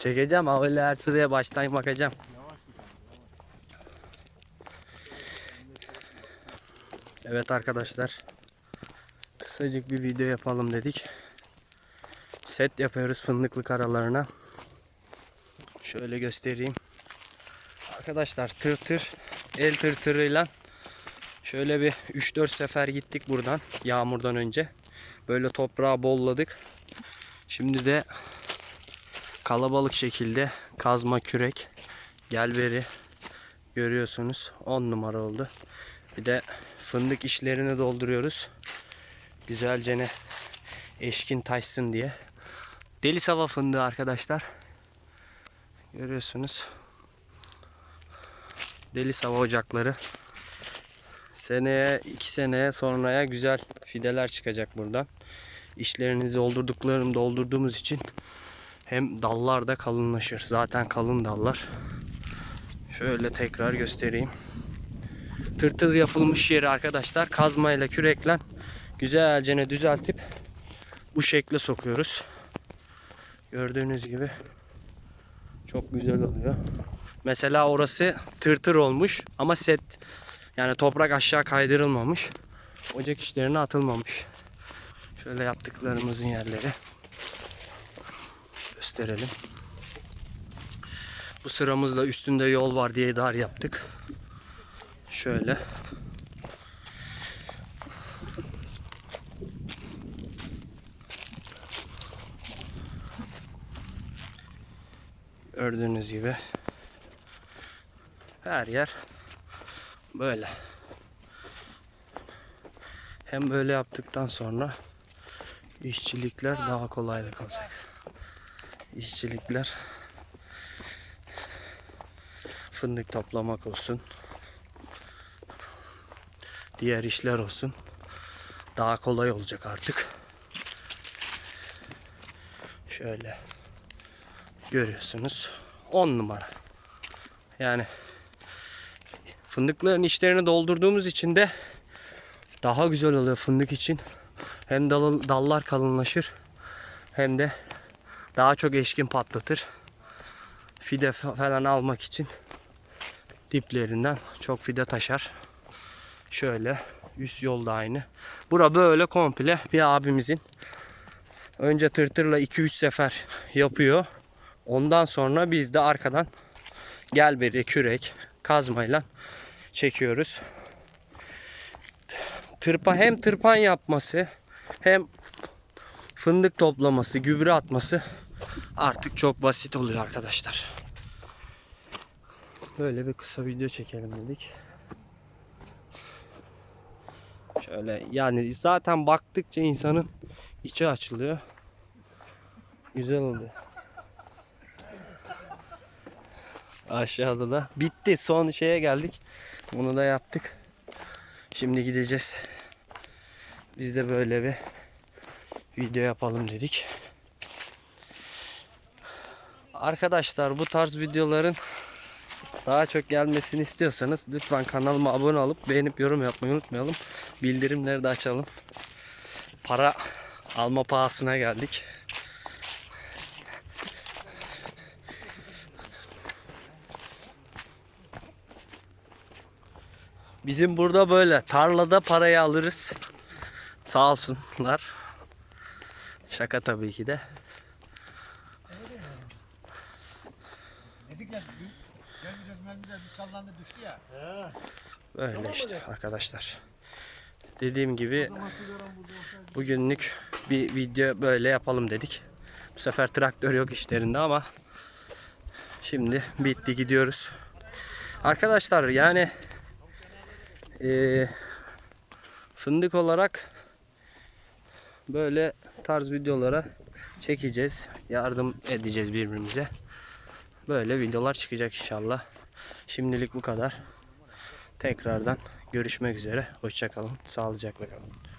Çekeceğim öyle her sıraya baştan bakacağım. Evet arkadaşlar. Kısacık bir video yapalım dedik. Set yapıyoruz fındıklık aralarına. Şöyle göstereyim. Arkadaşlar tır tır el tırtırıyla şöyle bir 3-4 sefer gittik buradan yağmurdan önce. Böyle toprağı bolladık. Şimdi de kalabalık şekilde kazma kürek gelberi görüyorsunuz 10 numara oldu. Bir de fındık işlerini dolduruyoruz. Güzelce ne eşkin taşsın diye. Deli sava fındığı arkadaşlar. Görüyorsunuz. Deli sava ocakları. Seneye, iki seneye sonraya güzel fideler çıkacak buradan. İşlerinizi doldurduklarım doldurduğumuz için hem dallar da kalınlaşır. Zaten kalın dallar. Şöyle tekrar göstereyim. Tırtıl yapılmış yeri arkadaşlar kazmayla kürekle güzelce düzeltip bu şekle sokuyoruz. Gördüğünüz gibi çok güzel oluyor. Mesela orası tırtır olmuş ama set yani toprak aşağı kaydırılmamış. Ocak işlerine atılmamış. Şöyle yaptıklarımızın yerleri gösterelim. Bu sıramızda üstünde yol var diye dar yaptık. Şöyle. Gördüğünüz gibi her yer böyle. Hem böyle yaptıktan sonra işçilikler daha kolaylık olacak. İşçilikler fındık toplamak olsun. Diğer işler olsun. Daha kolay olacak artık. Şöyle görüyorsunuz. 10 numara. Yani fındıkların içlerini doldurduğumuz için de daha güzel oluyor fındık için. Hem dal, dallar kalınlaşır hem de daha çok eşkin patlatır. Fide fa- falan almak için diplerinden çok fide taşar. Şöyle üst yolda aynı. Bura böyle komple bir abimizin önce tırtırla 2-3 sefer yapıyor. Ondan sonra biz de arkadan gelberi, kürek, kazmayla çekiyoruz. Tırpa hem tırpan yapması hem fındık toplaması, gübre atması artık çok basit oluyor arkadaşlar. Böyle bir kısa video çekelim dedik. Şöyle yani zaten baktıkça insanın içi açılıyor. Güzel oluyor. Aşağıda da bitti. Son şeye geldik. Bunu da yaptık. Şimdi gideceğiz. Biz de böyle bir video yapalım dedik. Arkadaşlar bu tarz videoların daha çok gelmesini istiyorsanız lütfen kanalıma abone olup beğenip yorum yapmayı unutmayalım. Bildirimleri de açalım. Para alma pahasına geldik. Bizim burada böyle tarlada parayı alırız. Sağ olsunlar. Şaka tabii ki de. Dedik ya dün gelmeyeceğiz gelmeyeceğiz bir sallandı düştü ya. Böyle işte arkadaşlar. Dediğim gibi bugünlük bir video böyle yapalım dedik. Bu sefer traktör yok işlerinde ama şimdi bitti gidiyoruz. Arkadaşlar yani eee, fındık olarak böyle tarz videolara çekeceğiz. Yardım edeceğiz birbirimize. Böyle videolar çıkacak inşallah. Şimdilik bu kadar. Tekrardan görüşmek üzere. Hoşçakalın. Sağlıcakla kalın.